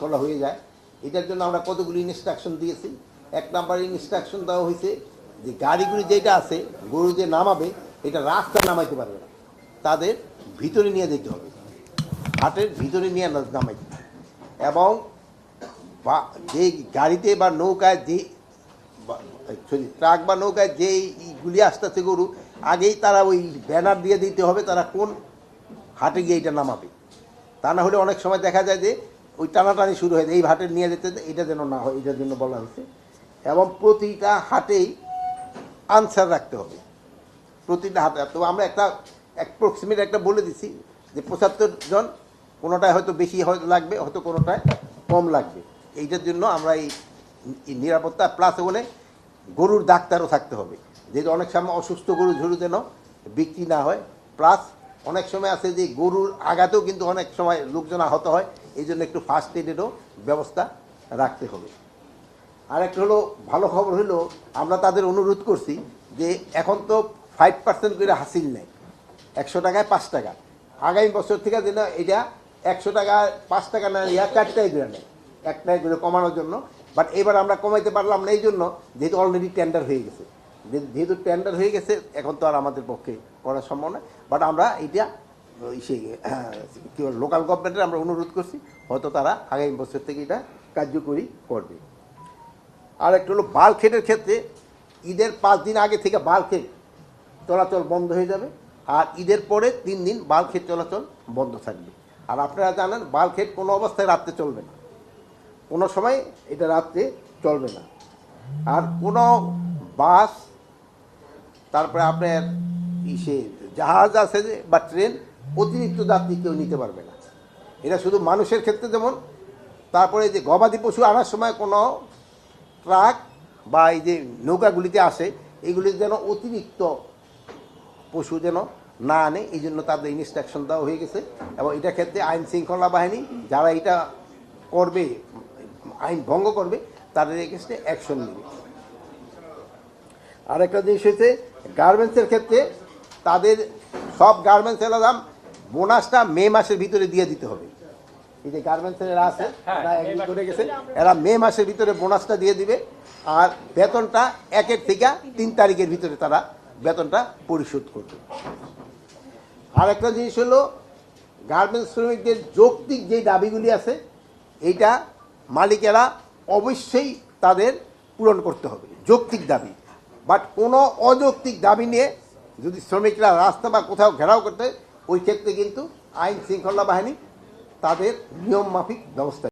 করা হয়ে যায়। এটার জন্য আমরা কতগুলি ইনস্ট্রাকশন দিয়েছি। এক নাম্বার ইনস্ট্রাকশন দেওয়া হয়েছে যে গাড়িগুলি যেটা আছে, গরু যে নামাবে, এটা রাস্তা নামাইতে পারবে না। তাদের ভিতরে নিয়ে যেতে হবে। হাটের ভিতরে নিয়ে নামাইতে। এবং বা যে গাড়িতে বা নৌকায় যে সরি, ট্রাক বা নৌকায় যে গুলি আসতেছে গরু, আগেই তারা ওই ব্যানার দিয়ে দিতে হবে তারা কোন হাটে গিয়ে এটা নামাবে। তা না হলে অনেক সময় দেখা যায় যে ওই টানাটানি শুরু হয় এই হাটে নিয়ে যেতে এটা যেন না হয়, এটার জন্য বলা হয়েছে। এবং প্রতিটা হাটেই আনসার রাখতে হবে। প্রতিটা হাতে তো আমরা একটা অ্যাপ্রক্সিমেট একটা বলে দিছি যে পঁচাত্তর জন, কোনোটায় হয়তো বেশি হয়তো লাগবে, হয়তো কোনোটায় কম লাগবে। এইটার জন্য আমরা এই এই নিরাপত্তা প্লাস ওখানে গরুর ডাক্তারও থাকতে হবে। যেহেতু অনেক সময় অসুস্থ গরু ঝরু যেন বিক্রি না হয় প্লাস অনেক সময় আছে যে গরুর আঘাতেও কিন্তু অনেক সময় লোকজন আহত হয়, এই জন্য একটু ফার্স্ট এডেরও ব্যবস্থা রাখতে হবে। আর একটা হলো, ভালো খবর হলো, আমরা তাদের অনুরোধ করছি যে এখন তো ফাইভ পার্সেন্ট করে হাসিল নেয় একশো টাকায় পাঁচ টাকা। আগামী বছর থেকে যেন এটা একশো টাকা, পাঁচ টাকা না ইয়া চারটাই করে নেয়। একটাই করে কমানোর জন্য। বাট এবার আমরা কমাইতে পারলাম না, এই জন্য যেহেতু অলরেডি টেন্ডার হয়ে গেছে। যেহেতু টেন্ডার হয়ে গেছে, এখন তো আর আমাদের পক্ষে করা সম্ভব না। বাট আমরা এটা সেই লোকাল গভর্নমেন্টের আমরা অনুরোধ করছি, হয়তো তারা আগামী বছর থেকে এটা কার্যকরী করবে। আর একটা হলো বালখেটের ক্ষেত্রে ঈদের পাঁচ দিন আগে থেকে বালখেট চলাচল বন্ধ হয়ে যাবে, আর ঈদের পরে তিন দিন বালখেট চলাচল বন্ধ থাকবে। আর আপনারা জানেন বালখেট কোনো অবস্থায় রাত্রে চলবে না। কোনো সময় এটা রাত্রে চলবে না। আর কোনো বাস, তারপরে আপনার ইসে জাহাজ আছে যে, বা ট্রেন, অতিরিক্ত যাত্রী কেউ নিতে পারবে না। এটা শুধু মানুষের ক্ষেত্রে যেমন, তারপরে যে গবাদি পশু আনার সময় কোনো ট্রাক বা এই যে নৌকাগুলিতে আসে, এগুলি যেন অতিরিক্ত পশু যেন না আনে, এই জন্য তাদের ইনস্ট্রাকশন দেওয়া হয়ে গেছে। এবং এটা ক্ষেত্রে আইন শৃঙ্খলা বাহিনী যারা এটা করবে, আইন ভঙ্গ করবে, তাদের এগেস্টে অ্যাকশন নেবে। আরেকটা জিনিস হচ্ছে গার্মেন্টসের ক্ষেত্রে তাদের সব গার্মেন্টস দাম বোনাসটা মে মাসের ভিতরে দিয়ে দিতে হবে। এই যে গার্মেন্টসের এরা আছে এরা এগ্রি করে গেছে এরা মে মাসের ভিতরে বোনাসটা দিয়ে দিবে আর বেতনটা একের থেকে তিন তারিখের ভিতরে তারা বেতনটা পরিশোধ করবে। আরেকটা জিনিস হলো গার্মেন্টস শ্রমিকদের যৌক্তিক যে দাবিগুলি আছে এইটা মালিকেরা অবশ্যই তাদের পূরণ করতে হবে যৌক্তিক দাবি। বাট কোনো অযৌক্তিক দাবি নিয়ে যদি শ্রমিকরা রাস্তা বা কোথাও ঘেরাও করতে, ওই ক্ষেত্রে কিন্তু আইন শৃঙ্খলা বাহিনী তাদের নিয়ম মাফিক ব্যবস্থা